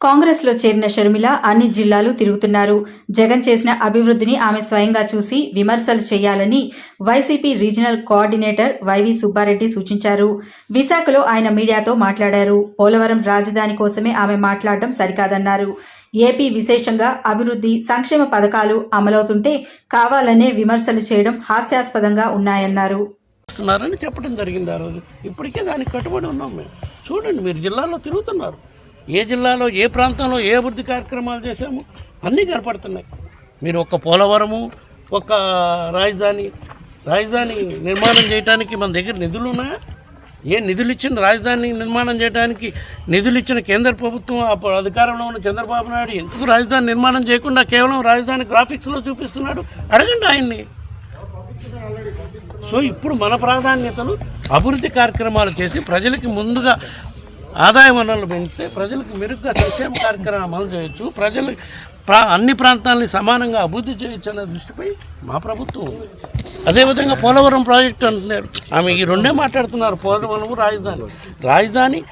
కాంగ్రెస్లో చేరిన షర్మిల అన్ని జిల్లాలు తిరుగుతున్నారు. జగన్ చేసిన అభివృద్ధిని ఆమె స్వయంగా చూసి విమర్శలు చేయాలని YCP regional coordinator YV Subbareddy సూచించారు. విశాఖలో ఆయన మీడియాతో మాట్లాడారు. పోలవరం రాజధాని కోసమే ఆమె మాట్లాడడం సరికాదన్నారు. ఏపీ విశేషంగా అభివృద్ధి సంక్షేమ పథకాలు అమలవుతుంటే కావాలనే విమర్శలు చేయడం హాస్యాస్పదంగా ఉన్నాయన్నారు. చెప్పడం జరిగింది ఆ రోజు. ఇప్పటికే దానికి కట్టుబడి ఉన్నాం మేము. చూడండి మీరు జిల్లాలో తిరుగుతున్నారు. ఏ జిల్లాలో ఏ ప్రాంతంలో ఏ అభివృద్ధి కార్యక్రమాలు చేశాము అన్నీ కనపడుతున్నాయి. మీరు ఒక్క పోలవరము ఒక్క రాజధాని రాజధాని నిర్మాణం చేయడానికి మన దగ్గర నిధులు ఉన్నాయా? ఏ నిధులు ఇచ్చిన రాజధాని నిర్మాణం చేయడానికి నిధులు ఇచ్చిన కేంద్ర ప్రభుత్వం అప్పుడు అధికారంలో ఉన్న చంద్రబాబు నాయుడు ఎందుకు రాజధాని నిర్మాణం చేయకుండా కేవలం రాజధాని గ్రాఫిక్స్లో చూపిస్తున్నాడు? అడగండి ఆయన్ని. సో ఇప్పుడు మన ప్రాధాన్యతలు అభివృద్ధి కార్యక్రమాలు చేసి ప్రజలకి ముందుగా ఆదాయ వనరులు పెంచితే ప్రజలకు మెరుగ్గా సంక్షేమ కార్యక్రమాలు అమలు చేయొచ్చు. ప్రజలు ప్రా అన్ని ప్రాంతాలని సమానంగా అభివృద్ధి చేయొచ్చు అనే దృష్టిపై మా ప్రభుత్వం ఉంది. అదేవిధంగా పోలవరం ప్రాజెక్టు అంటున్నారు. ఆమె ఈ రెండే మాట్లాడుతున్నారు. పోలవరం రాజధాని. రాజధాని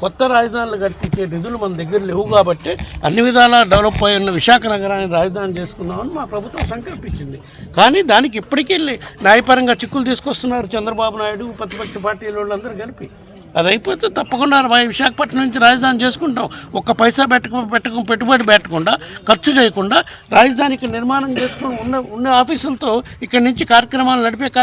కొత్త రాజధానులు కట్టించే నిధులు మన దగ్గర లేవు కాబట్టి అన్ని విధాలా డెవలప్ అయి ఉన్న విశాఖ నగరాన్ని రాజధాని చేసుకున్నామని మా ప్రభుత్వం సంకల్పించింది. కానీ దానికి ఇప్పటికీ న్యాయపరంగా చిక్కులు తీసుకొస్తున్నారు చంద్రబాబు నాయుడు ప్రతిపక్ష పార్టీల వాళ్ళందరూ కలిపి. అది అయిపోతే తప్పకుండా రా- విశాఖపట్నం నుంచి రాజధాని చేసుకుంటాం. ఒక్క పైసా పెట్టక పెట్టక పెట్టుబడి పెట్టకుండా ఖర్చు చేయకుండా రాజధానికి నిర్మాణం చేసుకుని ఉన్న ఉన్న ఆఫీసులతో ఇక్కడి నుంచి కార్యక్రమాలు నడిపే